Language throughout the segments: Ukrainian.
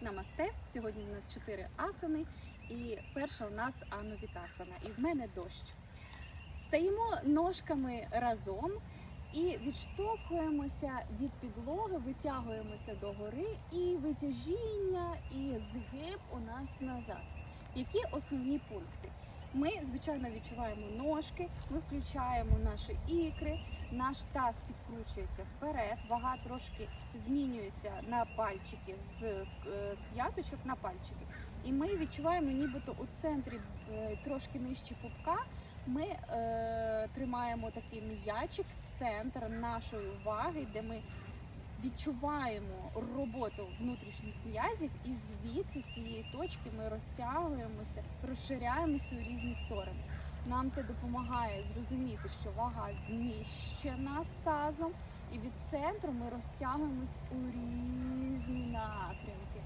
Намасте. Сьогодні у нас чотири асани, і перша у нас анувітасана. І в мене дощ. Стаємо ножками разом і відштовхуємося від підлоги, витягуємося догори, і витяжіння, і згиб у нас назад. Які основні пункти? Ми, звичайно, відчуваємо ножки, ми включаємо наші ікри, наш таз підкручується вперед, вага трошки змінюється на пальчики з, е, з п'яточок на пальчики. І ми відчуваємо, нібито у центрі е, трошки нижче пупка. Ми е, тримаємо такий м'ячик, центр нашої уваги, де ми відчуваємо роботу внутрішніх м'язів, і звідси з цієї точки ми розтягуємося, розширяємося у різні сторони. Нам це допомагає зрозуміти, що вага зміщена з тазом, і від центру ми розтягуємось у різні напрямки.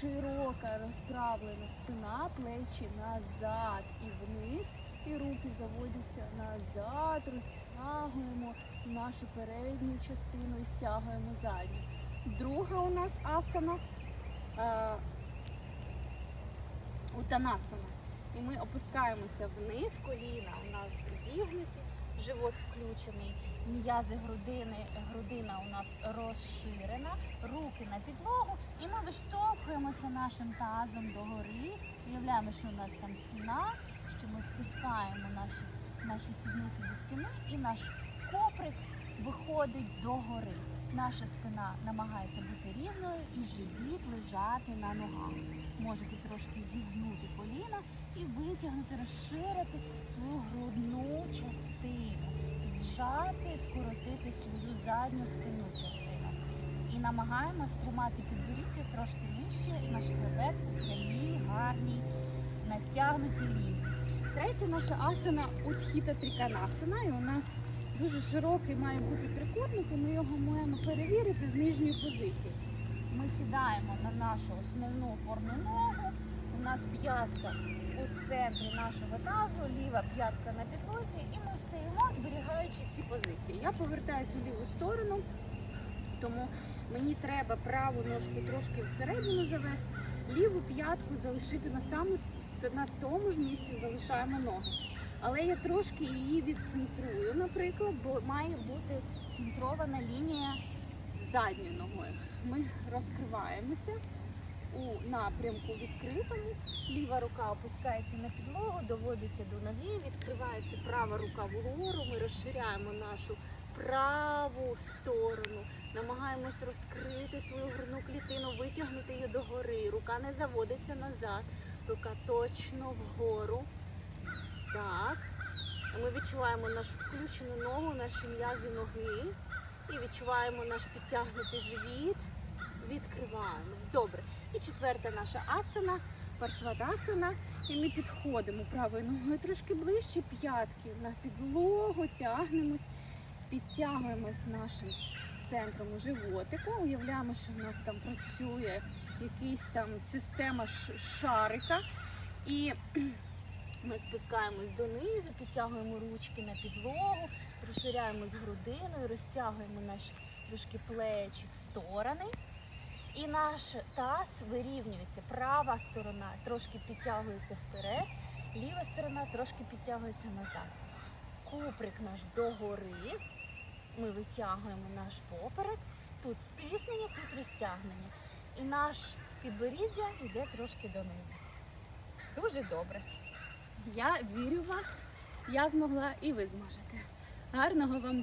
Широка розправлена спина, плечі назад і вниз, і руки заводяться назад, розтягуємо нашу передню частину і стягуємо задню. Друга у нас асана е, утанасана. І ми опускаємося вниз, коліна у нас зігнуті, живот включений, м'язи грудини, грудина у нас розширена, руки на підлогу, і ми виштовхуємося нашим тазом догори. Уявляємо, що у нас там стіна, що ми втискаємо наші, наші сідниці до стіни, і наш коприк виходить догори. Наша спина намагається бути рівною і живіт лежати на ногах. Можете трошки зігнути коліна і витягнути, розширити свою грудну частину, зжати, скоротити свою задню спинну частину. І намагаємось тримати підборіддя трошки нижче і наш хребет у прямій, гарній, натягнутій лінії. Третя наша асана Утхіта Тріканасана. І у нас дуже широкий має бути трикутник, і ми його маємо перевірити з нижньої позиції. Ми сідаємо на нашу основну опорну ногу. У нас п'ятка у центрі нашого тазу, ліва п'ятка на підлозі, і ми стоїмо, зберігаючи ці позиції. Я повертаюся у ліву сторону, тому мені треба праву ножку трошки всередину завести, ліву п'ятку залишити на саму на тому ж місці залишаємо ноги. Але я трошки її відцентрую, наприклад, бо має бути центрована лінія задньою ногою. Ми розкриваємося у напрямку відкритому. Ліва рука опускається на підлогу, доводиться до ноги, відкривається права рука вгору. Ми розширяємо нашу праву сторону, намагаємось розкрити свою грудну клітину, витягнути її догори. Рука не заводиться назад, рука точно вгору. Так. Ми відчуваємо нашу включену ногу, наші м'язи ноги. І відчуваємо наш підтягнутий живіт. Відкриваємось. Добре. І четверта наша асана, паршвадасана. І ми підходимо правою ногою трошки ближче, п'ятки на підлогу, тягнемось, підтягуємось нашим центром у животику. Уявляємо, що в нас там працює якийсь там система шарика. І ми спускаємось донизу, підтягуємо ручки на підлогу, розширяємось грудиною, розтягуємо наші трошки плечі в сторони. І наш таз вирівнюється. Права сторона трошки підтягується вперед, ліва сторона трошки підтягується назад. Куприк наш догори. Ми витягуємо наш поперек. Тут стиснення, тут розтягнення. І наш підборіддя йде трошки донизу. Дуже добре. Я вірю в вас. Я змогла і ви зможете. Гарного вам дня!